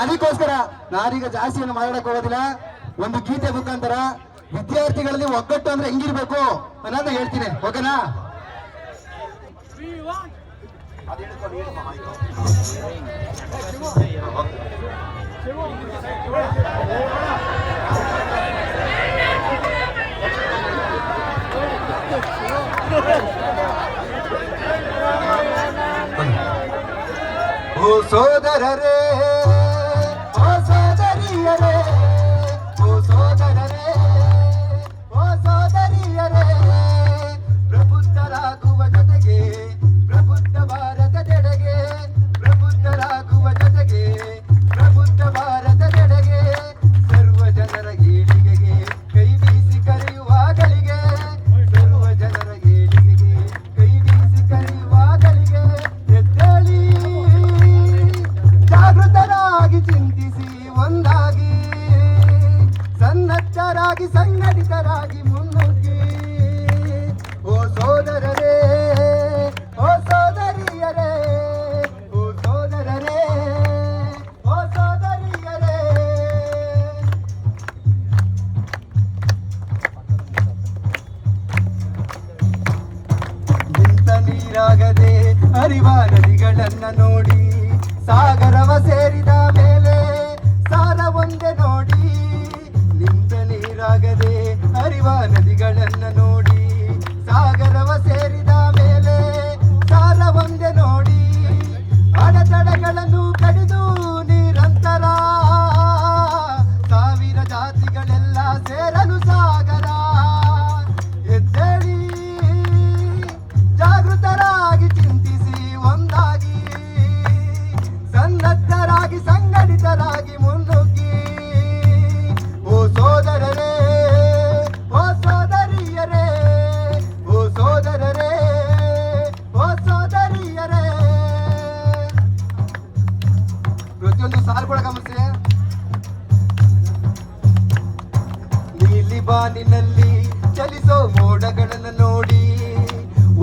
ಅದಕ್ಕೋಸ್ಕರ ನಾನೀಗ ಜಾಸ್ತಿ ಏನು ಮಾತಾಡಕ್ ಹೋಗೋದಿಲ್ಲ. ಒಂದು ಗೀತೆ ಮುಖಾಂತರ ವಿದ್ಯಾರ್ಥಿಗಳಲ್ಲಿ ಒಗ್ಗಟ್ಟು ಅಂದ್ರೆ ಹೆಂಗಿರ್ಬೇಕು ಅನ್ನೋದು ಹೇಳ್ತೀನಿ. ಓಕೆನಾ ಸೋದರರೇ ಸೋದರಿಯರೇ ಸನ್ನದ್ಧರಾಗಿ ಸಂಘಟಿತರಾಗಿ ಮುನ್ನುಗ್ಗಿ. ಓ ಸೋದರರೇ, ಓ ಸೋದರಿಯರೇ, ಓ ಸೋದರರೇ, ಓ ಸೋದರಿಯರೇ. ನಿಂತ ನೀರಾಗದೆ ಹರಿವ ನದಿಗಳನ್ನ ನೋಡಿ ಅಡೆತಡೆಗಳನ್ನು ಕಡಿದು ನಿರಂತರ. ಸಾವಿರ ಜಾತಿಗಳೆಲ್ಲ ಸೇರಲು ಸಾಗರ. ಎದ್ದೇಳಿ ಜಾಗೃತರಾಗಿ ಚಿಂತಿಸಿ ಒಂದಾಗಿ ಸನ್ನದ್ಧರಾಗಿ ಸಂಘಟಿತರಾಗಿ ಮುನ್ನುಗ್ಗಿ ಬಾನಿನಲ್ಲಿ ಚಲಿಸೋ ಮೋಡಗಳನ್ನು ನೋಡಿ,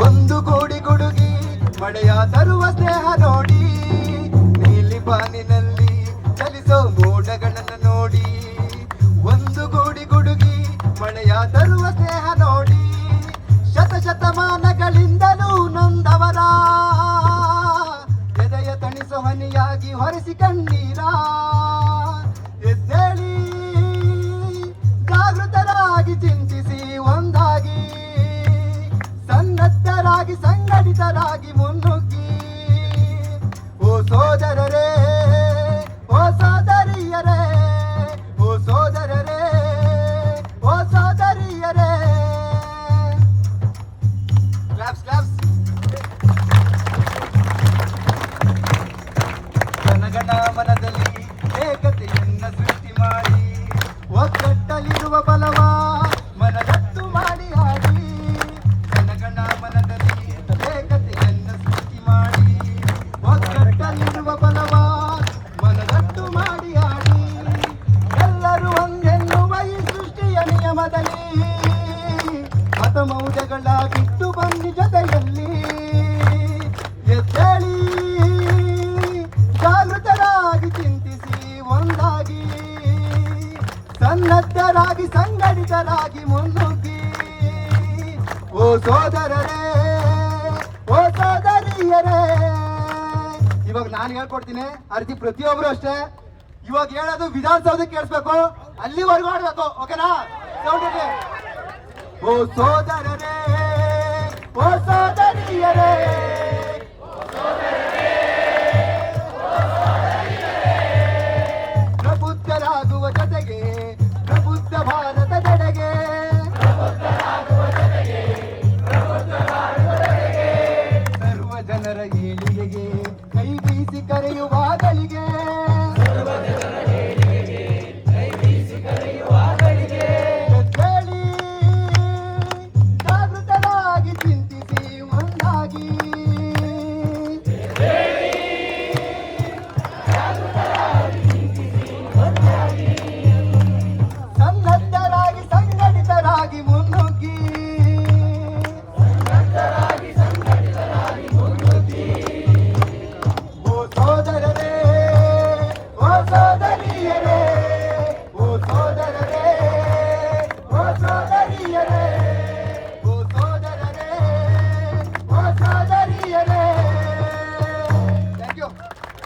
ಒಂದು ಕೋಡಿ ಗುಡುಗಿ ಮಳೆಯ ತರುವ ಸ್ನೇಹ ನೋಡಿ. ನೀಲಿ ಬಾನಿನಲ್ಲಿ ಚಲಿಸೋ ಮೋಡಗಳನ್ನು ನೋಡಿ, ಒಂದು ಕೋಡಿ ಗುಡುಗಿ ಮಳೆಯ ತರುವ ಸ್ನೇಹ ನೋಡಿ. ಶತ ಶತಮಾನಗಳಿಂದಲೂ ನೊಂದವರ, ಎದೆಯ ತಣಿಸೋ ಹನಿಯಾಗಿ ಹೊರಸಿ ಸಂಘಟಿತರಾಗಿ ಮತ ಮೌಲ್ಯಗಳ ಬಿಟ್ಟು ಬನ್ನಿ ಜೊತೆಯಲ್ಲಿ. ಎದ್ದೇಳಿ, ಜಾಗೃತರಾಗಿ ಚಿಂತಿಸಿ, ಒಂದಾಗಿ, ಸನ್ನದ್ಧರಾಗಿ, ಸಂಘಟಿತರಾಗಿ ಮುನ್ನುಗ್ಗಿ. ಓ ಸೋದರರೇ, ಓ ಸೋದರಿಯರೇ. ಇವಾಗ ನಾನು ಹೇಳ್ಕೊಡ್ತೀನಿ, ಅರ್ಜಿ ಪ್ರತಿಯೊಬ್ಬರು ಅಷ್ಟೇ. ಇವಾಗ ಹೇಳೋದು ವಿಧಾನಸೌಧಕ್ಕೆ ಕೇಳಿಸ್ಬೇಕು. ಅಲ್ಲಿವರೆಗೂ ಆಡ್ಬೇಕು ಓಕೆನಾ ಸೌಂಡ್. ಓ ಸೋದರರೇ ಓ ಸೋದರಿಯರೇ. ಪ್ರಬುದ್ಧರಾಗುವ ಜೊತೆಗೆ ಪ್ರಬುದ್ಧ ಭಾರತದೆಡೆಗೆ ಸರ್ವ ಜನರ ಏಳಿಗೆಗೆ ಕೈ ಬೀಸಿ ಕರೆಯುವ